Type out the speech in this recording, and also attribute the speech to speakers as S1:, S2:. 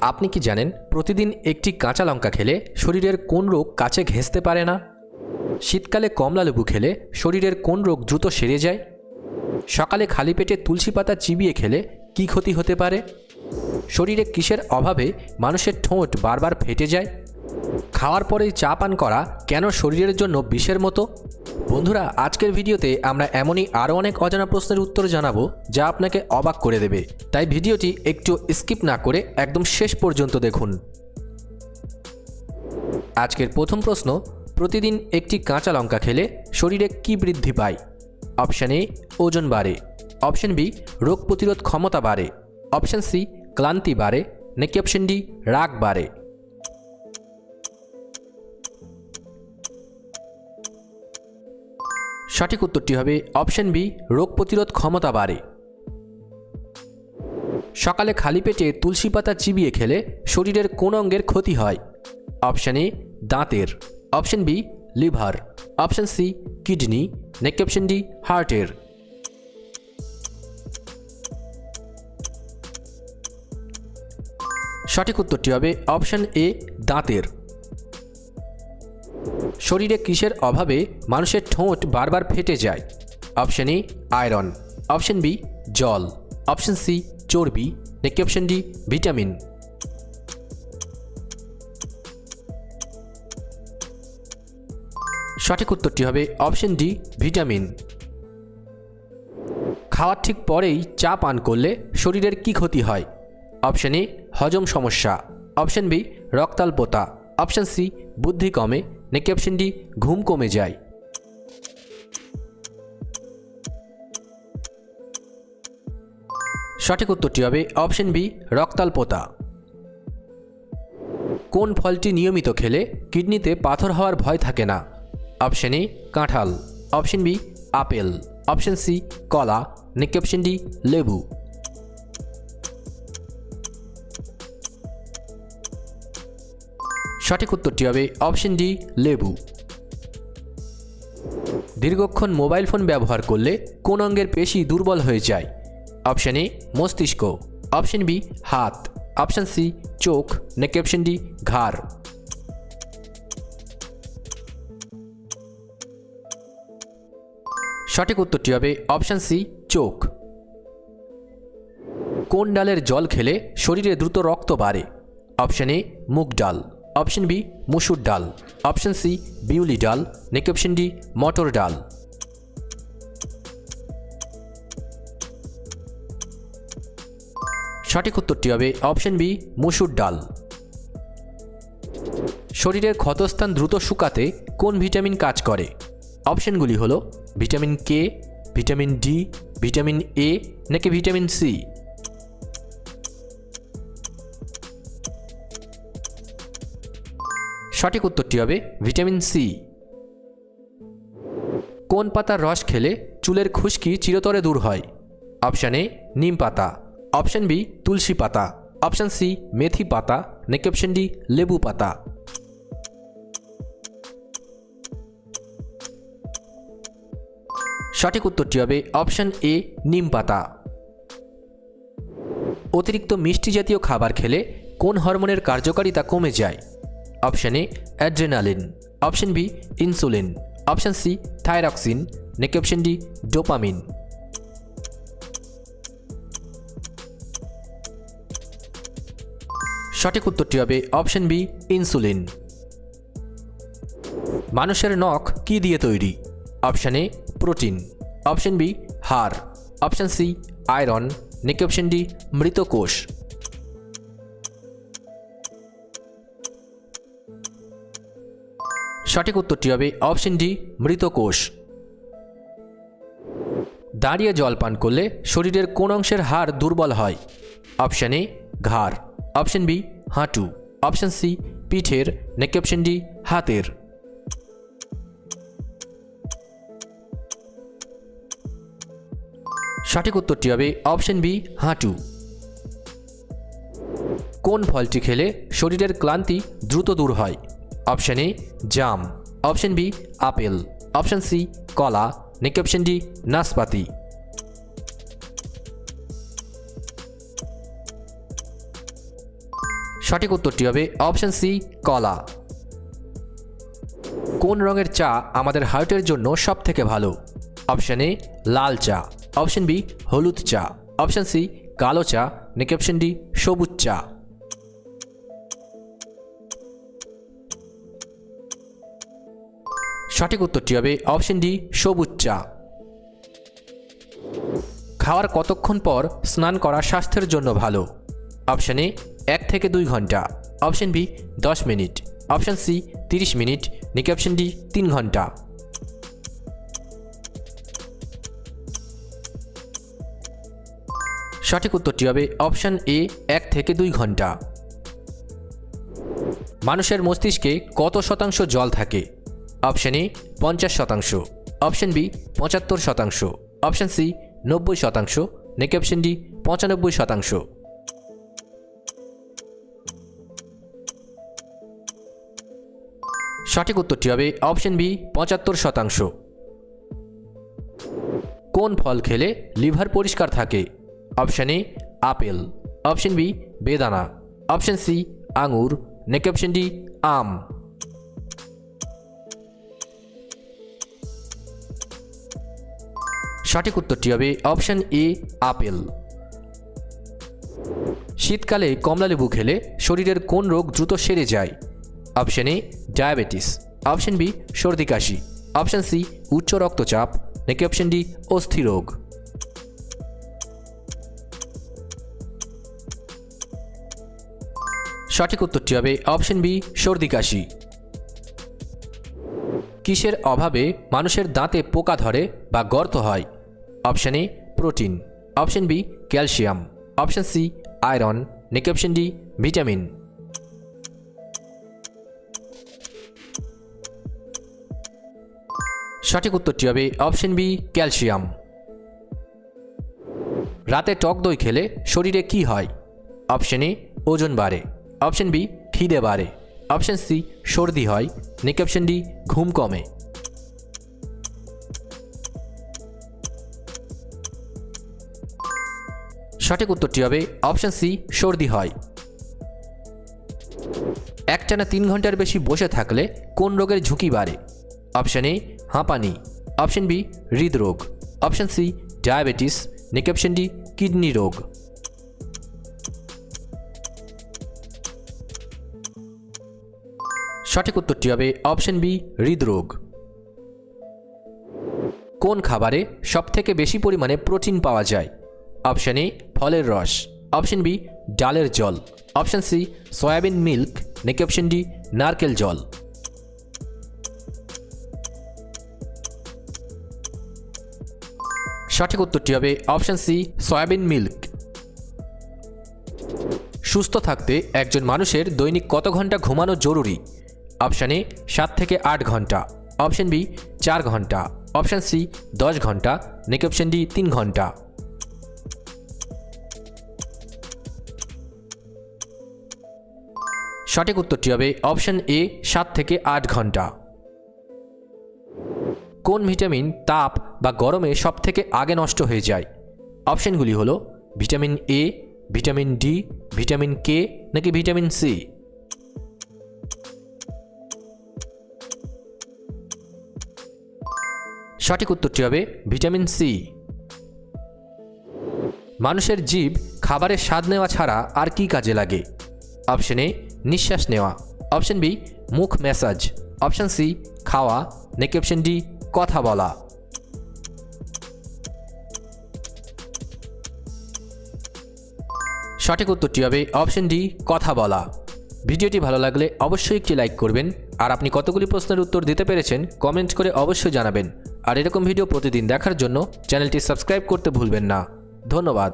S1: আপনি কি জানেন প্রতিদিন একটি কাঁচা লঙ্কা খেলে শরীরের কোন রোগ কাছে ঘেঁষতে পারে না? শীতকালে কমলা লেবু খেলে শরীরের কোন রোগ দ্রুত সেরে যায়? সকালে খালি পেটে তুলসী পাতা চিবিয়ে খেলে কি ক্ষতি হতে পারে? শরীরে কিসের অভাবে মানুষের ঠোঁট বারবার ফেটে যায়? খাওয়ার পরেই চা পান করা কেন শরীরের জন্য বিষের মতো? বন্ধুরা, আজকের ভিডিওতে আমরা এমনই আরও অনেক অজানা প্রশ্নের উত্তর জানাব যা আপনাকে অবাক করে দেবে। তাই ভিডিওটি একটু স্কিপ না করে একদম শেষ পর্যন্ত দেখুন। আজকের প্রথম প্রশ্ন, প্রতিদিন একটি কাঁচা লঙ্কা খেলে শরীরে কি বৃদ্ধি পায়? অপশান এ, ওজন বাড়ে। অপশান বি, রোগ প্রতিরোধ ক্ষমতা বাড়ে। অপশান সি, ক্লান্তি বাড়ে। নাকি অপশান ডি, রাগ বাড়ে। সঠিক উত্তরটি হবে অপশন বি, রোগ প্রতিরোধ ক্ষমতা বাড়ে। সকালে খালি পেটে তুলসী পাতা চিবিয়ে খেলে শরীরের কোন অঙ্গের ক্ষতি হয়? অপশন এ, দাঁতের। Option B, liver. Option C, kidney. নেক অপশন ডি, হার্টের। সঠিক উত্তরটি হবে অপশন এ, দাঁতের। শরীরে কিসের অভাবে মানুষের ঠোঁট বারবার ফেটে যায়? Option A, iron. Option B, জল। অপশন সি, চর্বি। নাকি অপশন ডি, ভিটামিন? সঠিক উত্তরটি হবে অপশন ডি, ভিটামিন। খাওয়ার ঠিক পরেই চা পান করলে শরীরের কি ক্ষতি হয়? অপশন এ, হজম সমস্যা। অপশন বি, রক্তাল্পতা। অপশন সি, বুদ্ধি কমে। নাকি অপশন ডি ঘুম কমে যায়। সঠিক উত্তরটি হবে অপশন বি রক্তাল্পতা কোন ফলটি নিয়মিত খেলে কিডনিতে পাথর হওয়ার ভয় থাকে না? অপশন এ কাঁঠাল। Option B apple. Option C কলা। নাকি অপশন ডি লেবু। সঠিক উত্তরটি হবে অপশন ডি, লেবু। দীর্ঘক্ষণ মোবাইল ফোন ব্যবহার করলে কোন অঙ্গের পেশি দুর্বল হয়ে যায়? অপশন এ, মস্তিষ্ক। অপশন বি, হাত। অপশন সি, চোখ। নাকি অপশন ডি, ঘাড়। সঠিক উত্তরটি হবে অপশন সি, চোখ। কোন ডালের জল খেলে শরীরে দ্রুত রক্ত বাড়ে? অপশন এ, মুগ ডাল। অপশন বি মুসুর ডাল অপশন সি বিউলি ডাল নাকি অপশন ডি মটর ডাল সঠিক উত্তরটি হবে অপশন বি মুসুর ডাল শরীরের ক্ষতস্থান দ্রুত শুকাতে কোন ভিটামিন কাজ করে? অপশনগুলি হলো vitamin K vitamin D vitamin A নাকি ভিটামিন সি সঠিক উত্তরটি হবে ভিটামিন সি। কোন পাতার রস খেলে চুলের খুশকি চিরতরে দূর হয়? অপশান এ, নিম পাতা। অপশান বি, তুলসী পাতা। অপশান সি, মেথি পাতা। নাকি অপশান ডি, লেবু পাতা। সঠিক উত্তরটি হবে অপশান এ, নিম পাতা। অতিরিক্ত মিষ্টি জাতীয় খাবার খেলে কোন হরমোনের কার্যকারিতা কমে যায়? Option A adrenaline option B insulin option C thyroxine নাকি অপশান ডি ডোপামিন সঠিক উত্তরটি হবে অপশান বি ইনসুলিন মানুষের নখ কি দিয়ে তৈরি? Option A protein option B হাড়. অপশান সি আয়রন নাকি অপশান ডি মৃত সঠিক উত্তরটি হবে অপশন ডি মৃত কোষ দাঁড়িয়ে জল পান করলে শরীরের কোন অংশের হাড় দুর্বল হয়? অপশন এ, ঘাড়। অপশন বি, হাঁটু। অপশন সি, পিঠের। নাকি অপশন ডি, হাতের। সঠিক উত্তরটি হবে অপশন বি, হাঁটু। কোন ফলটি খেলে শরীরের ক্লান্তি দ্রুত দূর হয়? Option A jam, option B apple, option C কলা নাকি অপশন ডি নাশপাতি। সঠিক উত্তরটি হবে অপশন সি কলা। কোন রঙের চা আমাদের হার্টের জন্য সব থেকে ভালো? অপশন এ লাল চা, অপশন বি হলুদ চা, অপশন সি কালো চা নাকি অপশন ডি সবুজ চা। সঠিক উত্তরটি হবে অপশন ডি, সবুজ চা। খাওয়ার কতক্ষণ পর স্নান করা স্বাস্থ্যের জন্য ভালো? অপশন এ, এক থেকে দুই ঘণ্টা। অপশন বি, দশ মিনিট। অপশন সি, তিরিশ মিনিট। নাকি অপশন ডি, তিন ঘণ্টা। সঠিক উত্তরটি হবে অপশন এ, এক থেকে দুই ঘণ্টা। মানুষের মস্তিষ্কে কত শতাংশ জল থাকে? অপশন এ পঞ্চাশ শতাংশ। অপশন বি পঁচাত্তর শতাংশ। অপশন সি নব্বই শতাংশ। নাকি অপশন ডি পঁচানব্বই শতাংশ। সঠিক উত্তরটি হবে অপশন বি পঁচাত্তর শতাংশ। কোন ফল খেলে লিভার পরিষ্কার থাকে? Option A apple. Option B বেদানা। অপশন সি আঙুর। নাকি অপশন ডি আম। সঠিক উত্তরটি হবে অপশন এ, আপেল। শীতকালে কমলালেবু খেলে শরীরের কোন রোগ দ্রুত সেরে যায়? Option A, diabetes. Option B, সর্দি কাশি। অপশন সি, উচ্চ রক্তচাপ। নাকি অপশন ডি, অস্থি রোগ? সঠিক উত্তরটি হবে অপশন বি, সর্দি কাশি। কিসের অভাবে মানুষের দাঁতে পোকা ধরে বা গর্ত হয়? Option A protein option B calcium option C iron নাকি অপশন ডি ভিটামিন সঠিক উত্তরটি হবে অপশন বি ক্যালসিয়াম রাতে টক দই খেলে শরীরে কি হয়? অপশন এ ওজন বাড়ে। অপশন বি খিদে বাড়ে। অপশন সি সর্দি হয়। নাকি অপশন ডি ঘুম কমে। সঠিক উত্তরটি হবে অপশন সি, সর্দি হয়। একটানা তিন ঘণ্টার বেশি বসে থাকলে কোন রোগের ঝুঁকি বাড়ে? অপশান এ, হাঁপানি। অপশন বি, হৃদরোগ। Option C, diabetes. নাকি অপশন ডি, কিডনি রোগ। সঠিক উত্তরটি হবে অপশন বি, হৃদরোগ। কোন খাবারে সবথেকে বেশি পরিমাণে প্রোটিন পাওয়া যায়? অপশন এ ফলের রস, অপশন বি ডালের জল, অপশন সি সয়াবিন মিল্ক, নাকি অপশন ডি নারকেল জল। সঠিক উত্তরটি হবে অপশন সি সয়াবিন মিল্ক। সুস্থ থাকতে একজন মানুষের দৈনিক কত ঘণ্টা ঘুমানো জরুরি? অপশান এ সাত থেকে আট ঘণ্টা, অপশন বি চার ঘণ্টা, অপশান সি দশ ঘণ্টা, নাকি অপশান ডি তিন ঘণ্টা। সঠিক উত্তরটি হবে অপশন এ, সাত থেকে আট ঘণ্টা। কোন ভিটামিন তাপ বা গরমে সব থেকে আগে নষ্ট হয়ে যায়? অপশনগুলি হলো vitamin A, vitamin D, vitamin K নাকি ভিটামিন সি? সঠিক উত্তরটি হবে ভিটামিন সি। মানুষের জীব খাবারের স্বাদ নেওয়া ছাড়া আর কি কাজে লাগে? অপশন এ নিঃশ্বাস নেওয়া। অপশন বি মুখ ম্যাসাজ অপশন সি খাওয়া। নাকি অপশন ডি কথা বলা। সঠিক উত্তরটি হবে অপশন ডি কথা বলা। ভিডিওটি ভালো লাগলে অবশ্যই একটি লাইক করবেন। আর আপনি কতগুলি প্রশ্নের উত্তর দিতে পেরেছেন কমেন্ট করে অবশ্যই জানাবেন। আর এরকম ভিডিও প্রতিদিন দেখার জন্য চ্যানেলটি সাবস্ক্রাইব করতে ভুলবেন না। ধন্যবাদ।